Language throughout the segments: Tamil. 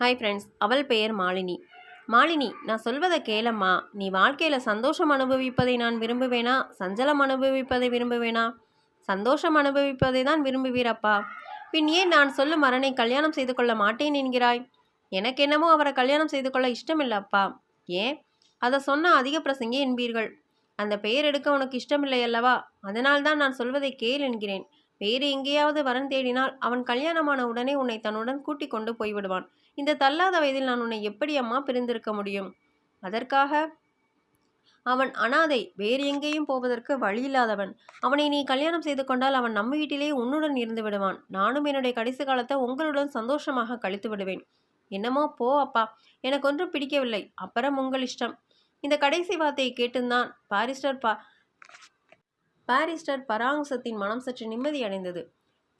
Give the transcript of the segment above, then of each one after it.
ஹாய் ஃப்ரெண்ட்ஸ் அவள் பெயர் மாலினி. மாலினி நான் சொல்வதை கேளம்மா. நீ வாழ்க்கையில் சந்தோஷம் அனுபவிப்பதை நான் விரும்புவேனா? சஞ்சலம் அனுபவிப்பதை விரும்புவேனா? சந்தோஷம் அனுபவிப்பதை தான் விரும்புவீரப்பா. பின் ஏன் நான் சொல்லும் மரனை கல்யாணம் செய்து கொள்ள மாட்டேன் என்கிறாய்? எனக்கு என்னமோ அவரை கல்யாணம் செய்து கொள்ள இஷ்டமில்லப்பா. ஏன்? அதை சொன்னால் அதிக பிரசங்கி என்பீர்கள். அந்த பெயர் எடுக்க உனக்கு இஷ்டமில்லை அல்லவா? அதனால்தான் நான் சொல்வதை கேள் என்கிறேன். வேறு எங்கேயாவது வரன் தேடினால் அவன் கல்யாணமான உடனே உன்னை தன்னுடன் கூட்டிக் கொண்டு போய்விடுவான். இந்த தள்ளாத வயதில் நான் உன்னை எப்படி அம்மா பிரிந்திருக்க முடியும்? அதற்காக அவன் அனாதை வேறு எங்கேயும் போவதற்கு வழி இல்லாதவன். அவனை நீ கல்யாணம் செய்து கொண்டால் அவன் நம்ம வீட்டிலே உன்னுடன் இருந்து விடுவான். நானும் என்னுடைய கடைசி காலத்தை உங்களுடன் சந்தோஷமாக கழித்து விடுவேன். என்னமோ போ அப்பா எனக்கு ஒன்றும் பிடிக்கவில்லை. அப்புறம் உங்கள் இஷ்டம். இந்த கடைசி வார்த்தையை கேட்டுந்தான் பாரிஸ்டர் பா பாரிஸ்டர் பராங்சத்தின் மனம் சற்று நிம்மதி அடைந்தது.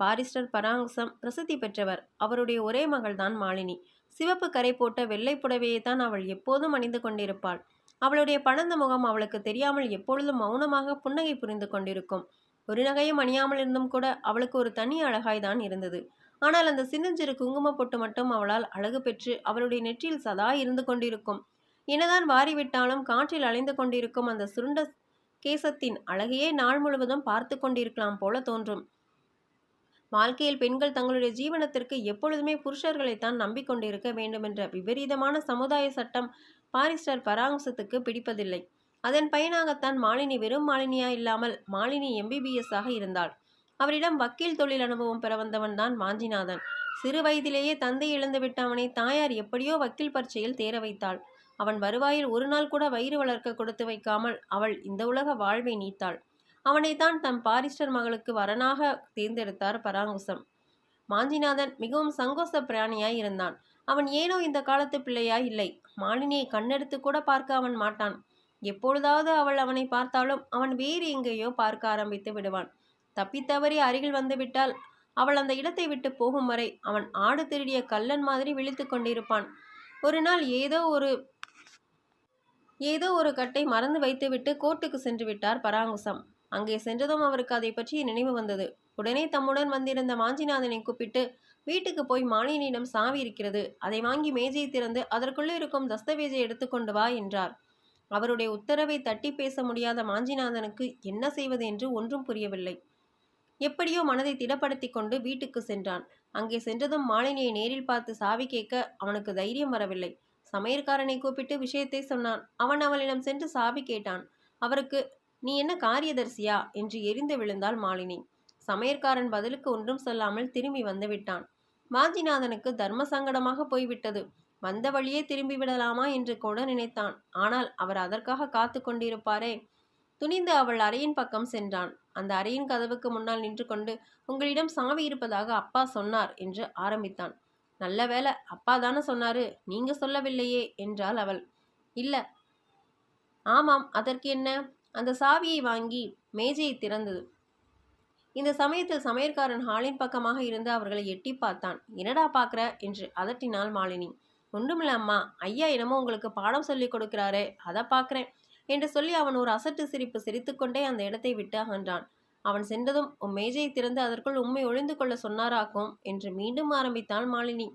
பாரிஸ்டர் பராங்சம் பிரசித்தி பெற்றவர். அவருடைய ஒரே மகள்தான் மாலினி. சிவப்பு கரை போட்ட வெள்ளை புடவையை தான் அவள் எப்போதும் அணிந்து கொண்டிருப்பாள். அவளுடைய பணந்த முகம் அவளுக்கு தெரியாமல் எப்பொழுதும் மௌனமாக புன்னகை புரிந்து கொண்டிருக்கும். ஒரு நகையும் அணியாமல் இருந்தும் கூட அவளுக்கு ஒரு தனி அழகாய்தான் இருந்தது. ஆனால் அந்த சின்னஞ்சிறு குங்கும பொட்டு மட்டும் அவளால் அழகு பெற்று அவளுடைய நெற்றியில் சதா இருந்து கொண்டிருக்கும். என்னதான் வாரிவிட்டாலும் காற்றில் அலைந்து கொண்டிருக்கும் அந்த சுருண்ட கேசத்தின் அழகையே நாள் முழுவதும் பார்த்து கொண்டிருக்கலாம் போல தோன்றும். வாழ்க்கையில் பெண்கள் தங்களுடைய ஜீவனத்திற்கு எப்பொழுதுமே புருஷர்களைத்தான் நம்பிக்கொண்டிருக்க வேண்டுமென்ற விபரீதமான சமுதாய சட்டம் பாரிஸ்டர் பராங்சத்துக்கு பிடிப்பதில்லை. அதன் பயனாகத்தான் மாலினி வெறும் மாலினியா இல்லாமல் மாலினி எம்பிபிஎஸ் ஆக இருந்தாள். அவரிடம் வக்கீல் தொழில் அனுபவம் பெற வந்தவன் தான் வாஞ்சிநாதன் சிறு வயதிலேயே தந்தை இழந்துவிட்ட அவனை தாயார் எப்படியோ வக்கீல் பரீட்சையில் தேர வைத்தாள். அவன் வருவாயில் ஒரு நாள் கூட வயிறு வளர்க்க கொடுத்து வைக்காமல் அவள் இந்த உலக வாழ்வை நீத்தாள். அவனைத்தான் தம் பாரிஸ்டர் மகளுக்கு வரனாக தேர்ந்தெடுத்தார் பராங்குசம். மாஞ்சிநாதன் மிகவும் சங்கோச பிராணியாய் இருந்தான். அவன் ஏனோ இந்த காலத்து பிள்ளையாய் இல்லை. மாலினியை கண்ணெடுத்து கூட பார்க்க அவன் மாட்டான். எப்பொழுதாவது அவள் அவனை பார்த்தாலும் அவன் வேறு எங்கேயோ பார்க்க ஆரம்பித்து விடுவான். தப்பித்தவறி அருகில் வந்துவிட்டால் அவள் அந்த இடத்தை விட்டு போகும் வரை அவன் ஆடு திருடிய கல்லன் மாதிரி விழித்து கொண்டிருப்பான். ஒரு நாள் ஏதோ ஒரு ஏதோ ஒரு கட்டை மறந்து வைத்துவிட்டு கோர்ட்டுக்கு சென்று விட்டார் பராங்குசம். அங்கே சென்றதும் அவருக்கு அதை பற்றி நினைவு வந்தது. உடனே தம்முடன் வந்திருந்த மாஞ்சிநாதனை கூப்பிட்டு வீட்டுக்கு போய் மாலினியிடம் சாவி இருக்கிறது. அதை வாங்கி மேஜையை திறந்து அதற்குள்ளே இருக்கும் தஸ்தவேஜை எடுத்துக்கொண்டு வா என்றார். அவருடைய உத்தரவை தட்டி பேச முடியாத மாஞ்சிநாதனுக்கு என்ன செய்வது என்று ஒன்றும் புரியவில்லை. எப்படியோ மனதை திடப்படுத்தி கொண்டு வீட்டுக்கு சென்றான். அங்கே சென்றதும் மாலினியை நேரில் பார்த்து சாவி கேட்க அவனுக்கு தைரியம் வரவில்லை. சமையற்காரனை கூப்பிட்டு விஷயத்தை சொன்னான். அவன் அவளிடம் சென்று சாவி கேட்டான். அவருக்கு நீ என்ன காரியதர்சியா? என்று எரிந்து விழுந்தாள் மாலினி. சமையற்காரன் பதிலுக்கு ஒன்றும் சொல்லாமல் திரும்பி வந்துவிட்டான் வாஞ்சிநாதனுக்கு தர்ம சங்கடமாக போய்விட்டது. வந்த வழியே திரும்பி விடலாமா என்று கூட நினைத்தான். ஆனால் அவர் அதற்காக காத்து கொண்டிருப்பாரே. துணிந்து அவள் அறையின் பக்கம் சென்றான். அந்த அறையின் கதவுக்கு முன்னால் நின்று கொண்டு உங்களிடம் சாவி இருப்பதாக அப்பா சொன்னார் என்று ஆரம்பித்தான். நல்ல வேலை அப்பா தானே சொன்னாரு நீங்க சொல்லவில்லையே என்றாள் அவள். இல்ல. ஆமாம் அதற்கு என்ன? அந்த சாவியை வாங்கி மேஜையை திறந்தது. இந்த சமயத்தில் சமையற்காரன் ஹாலின் பக்கமாக இருந்து அவர்களை எட்டி பார்த்தான். என்னடா பார்க்குற? என்று அதட்டினாள் மாலினி. ஒன்றுமில்ல அம்மா ஐயா என்னமோ உங்களுக்கு பாடம் சொல்லி கொடுக்கிறாரே அதை பார்க்குறேன் என்று சொல்லி அவன் ஒரு அசட்டு சிரிப்பு சிரித்துக்கொண்டே அந்த இடத்தை விட்டு அகன்றான். அவன் சென்றதும் உன் மேஜையை திறந்து அதற்குள் உண்மை ஒளிந்து கொள்ள சொன்னாராக்கும் என்று மீண்டும் ஆரம்பித்தாள் மாலினி.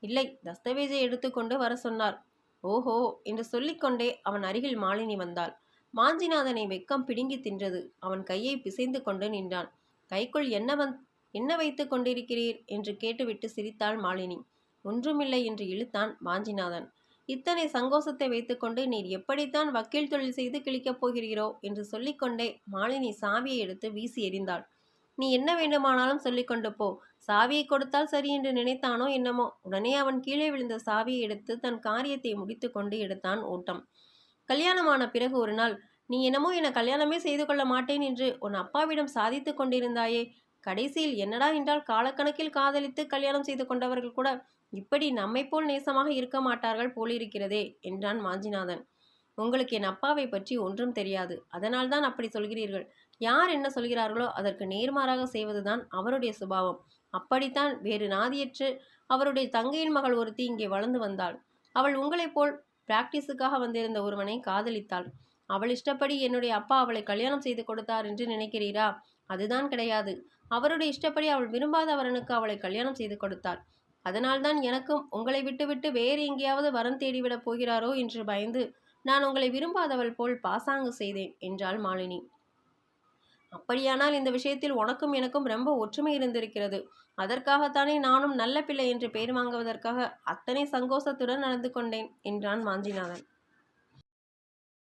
இல்லை தஸ்தவேஜை எடுத்துக்கொண்டு வர சொன்னார். ஓஹோ என்று சொல்லிக்கொண்டே அவன் அருகில் மாலினி வந்தாள். மாஞ்சிநாதனை வெக்கம் பிடுங்கி தின்றது. அவன் கையை பிசைந்து கொண்டு நின்றான். கைக்குள் என்ன வந் என்ன வைத்து கொண்டிருக்கிறீர்? என்று கேட்டுவிட்டு சிரித்தாள் மாலினி. ஒன்றுமில்லை என்று இழுத்தான் மாஞ்சிநாதன். இத்தனை சங்கோசத்தை வைத்துக்கொண்டு நீர் எப்படித்தான் வக்கீல் தொழில் செய்து கிழிக்கப் போகிறீரோ என்று சொல்லிக்கொண்டே மாலினி சாவியை எடுத்து வீசி எறிந்தாள். நீ என்ன வேண்டுமானாலும் சொல்லிக்கொண்டு போ. சாவியை கொடுத்தால் சரி என்று நினைத்தானோ என்னமோ? உடனே அவன் கீழே விழுந்த சாவியை எடுத்து தன் காரியத்தை முடித்து கொண்டு எடுத்தான் ஓட்டம். கல்யாணமான பிறகு ஒரு நாள் நீ என்னமோ என கல்யாணமே செய்து கொள்ள மாட்டேன் என்று உன் அப்பாவிடம் சாதித்து கொண்டிருந்தாயே. கடைசியில் என்னடா என்றால் காலக்கணக்கில் காதலித்து கல்யாணம் செய்து கொண்டவர்கள் கூட இப்படி நம்மை போல் நேசமாக இருக்க மாட்டார்கள் போலிருக்கிறதே என்றான் மாஞ்சிநாதன். உங்களுக்கு என் அப்பாவை பற்றி ஒன்றும் தெரியாது. அதனால்தான் அப்படி சொல்கிறீர்கள். யார் என்ன சொல்கிறார்களோ அதற்கு நேர்மாறாக செய்வதுதான் அவருடைய சுபாவம். அப்படித்தான் வேறு நாதியற்று அவருடைய தங்கையின் மகள் ஒருத்தி இங்கே வளர்ந்து வந்தாள். அவள் உங்களைப் போல் பிராக்டிஸுக்காக வந்திருந்த ஒருவனை காதலித்தாள். அவள் இஷ்டப்படி என்னுடைய அப்பா அவளை கல்யாணம் செய்து கொடுத்தார் என்று நினைக்கிறீரா? அதுதான் கிடையாது. அவருடைய இஷ்டப்படி அவள் விரும்பாத வரனுக்கு அவளை கல்யாணம் செய்து கொடுத்தார். அதனால்தான் எனக்கும் உங்களை விட்டுவிட்டு வேறு எங்கேயாவது வரம் தேடிவிடப் போகிறாரோ என்று பயந்து நான் உங்களை விரும்பாதவள் போல் பாசாங்கு செய்தேன் என்றாள் மாலினி. அப்படியானால் இந்த விஷயத்தில் உனக்கும் எனக்கும் ரொம்ப ஒற்றுமை இருந்திருக்கிறது. அதற்காகத்தானே நானும் நல்ல பிள்ளை என்று பெயர் வாங்குவதற்காக அத்தனை சங்கோசத்துடன் நடந்து கொண்டேன் என்றான் மாஞ்சிநாதன்.